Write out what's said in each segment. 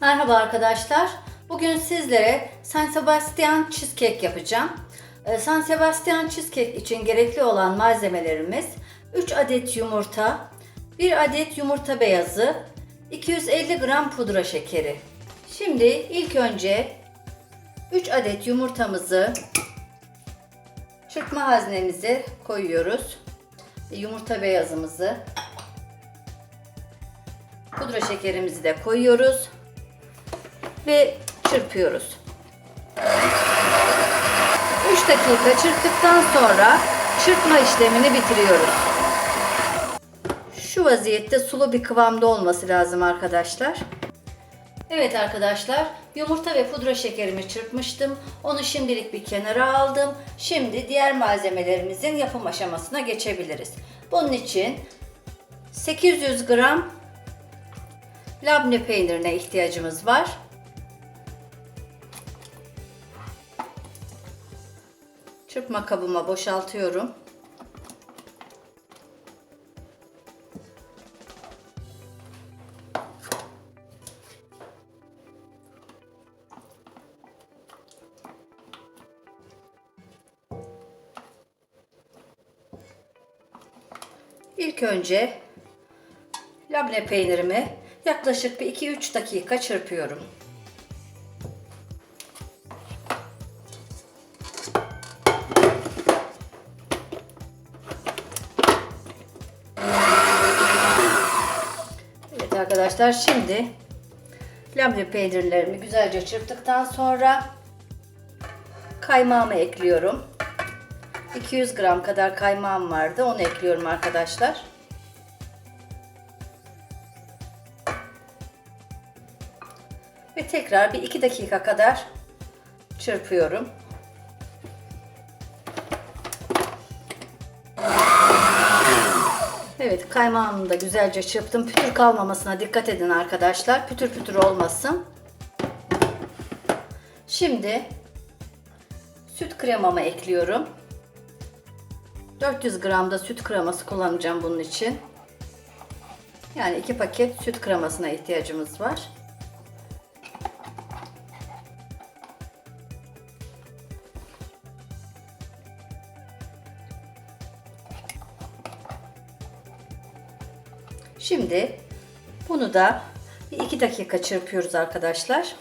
Merhaba arkadaşlar. Bugün sizlere San Sebastian cheesecake yapacağım. Ee, San Sebastian cheesecake için gerekli olan malzemelerimiz 3 adet yumurta, 1 adet yumurta beyazı, 250 gram pudra şekeri. Şimdi ilk önce 3 adet yumurtamızı çırpma haznemize koyuyoruz. Yumurta beyazımızı, pudra şekerimizi de koyuyoruz ve çırpıyoruz. 3 dakika çırptıktan sonra çırpma işlemini bitiriyoruz. Şu vaziyette sulu bir kıvamda olması lazım arkadaşlar. Evet arkadaşlar, yumurta ve pudra şekerimi çırpmıştım. Onu şimdilik bir kenara aldım. Şimdi diğer malzemelerimizin yapım aşamasına geçebiliriz. Bunun için 800 gram labne peynirine ihtiyacımız var. Çırpma kabıma boşaltıyorum. İlk önce labne peynirimi yaklaşık bir 2-3 dakika çırpıyorum. Arkadaşlar şimdi labne peynirlerimi güzelce çırptıktan sonra kaymağımı ekliyorum. 200 gram kadar kaymağım vardı. Onu ekliyorum arkadaşlar. Ve tekrar bir 2 dakika kadar çırpıyorum. Evet kaymağımı da güzelce çırptım. Pütür kalmamasına dikkat edin arkadaşlar. Pütür pütür olmasın. Şimdi süt kremamı ekliyorum. 400 gram da süt kreması kullanacağım bunun için. Yani iki paket süt kremasına ihtiyacımız var. Şimdi bunu da bir iki dakika çırpıyoruz arkadaşlar.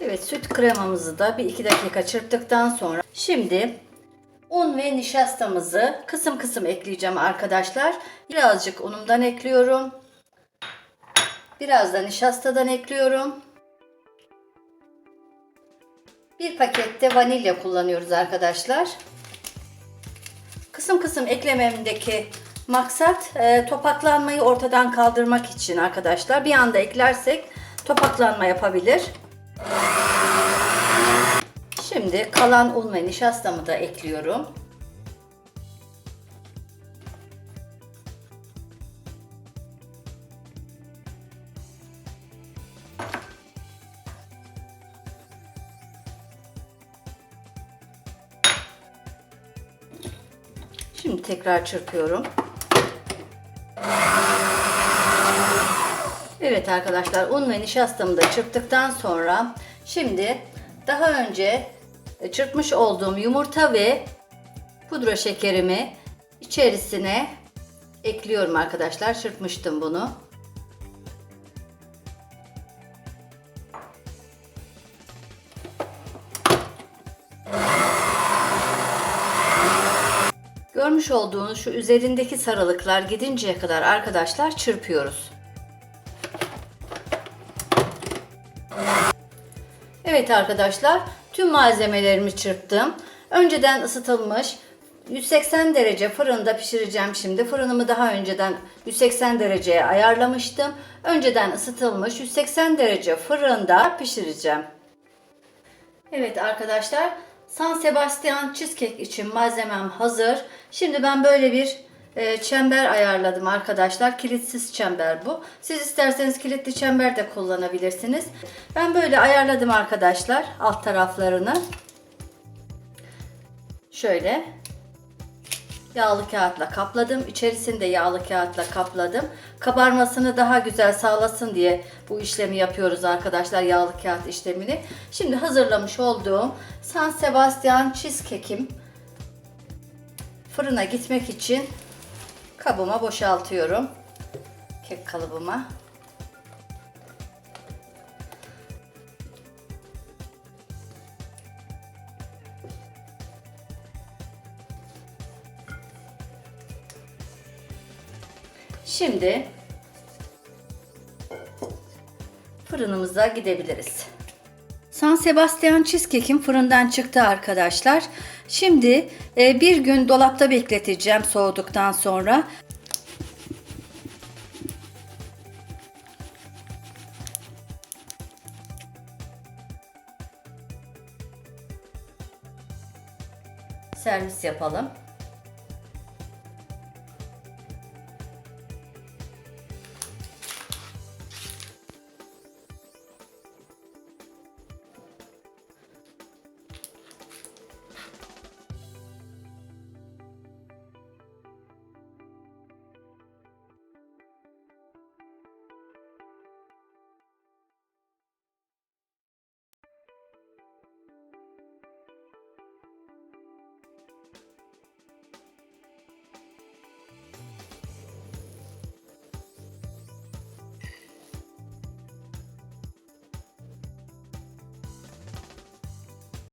Evet süt kremamızı da bir iki dakika çırptıktan sonra şimdi un ve nişastamızı kısım kısım ekleyeceğim arkadaşlar. Birazcık unumdan ekliyorum. Biraz da nişastadan ekliyorum. Bir pakette vanilya kullanıyoruz arkadaşlar. Kısım kısım eklememdeki maksat e, topaklanmayı ortadan kaldırmak için arkadaşlar. Bir anda eklersek topaklanma yapabilir. Şimdi kalan un ve nişastamı da ekliyorum. Şimdi tekrar çırpıyorum. Evet arkadaşlar un ve nişastamı da çırptıktan sonra şimdi daha önce çırpmış olduğum yumurta ve pudra şekerimi içerisine ekliyorum arkadaşlar. Çırpmıştım bunu. Görmüş olduğunuz şu üzerindeki sarılıklar gidinceye kadar arkadaşlar çırpıyoruz. Evet arkadaşlar tüm malzemelerimi çırptım. Önceden ısıtılmış 180 derece fırında pişireceğim şimdi. Fırınımı daha önceden 180 dereceye ayarlamıştım. Önceden ısıtılmış 180 derece fırında pişireceğim. Evet arkadaşlar San Sebastian cheesecake için malzemem hazır. Şimdi ben böyle bir e, çember ayarladım arkadaşlar. Kilitsiz çember bu. Siz isterseniz kilitli çember de kullanabilirsiniz. Ben böyle ayarladım arkadaşlar alt taraflarını. Şöyle Yağlı kağıtla kapladım. İçerisini de yağlı kağıtla kapladım. Kabarmasını daha güzel sağlasın diye bu işlemi yapıyoruz arkadaşlar. Yağlı kağıt işlemini. Şimdi hazırlamış olduğum San Sebastian cheesecake'im fırına gitmek için kabıma boşaltıyorum. Kek kalıbıma. Şimdi fırınımıza gidebiliriz. San Sebastian cheesecake'im fırından çıktı arkadaşlar. Şimdi e, bir gün dolapta bekleteceğim soğuduktan sonra. Servis yapalım.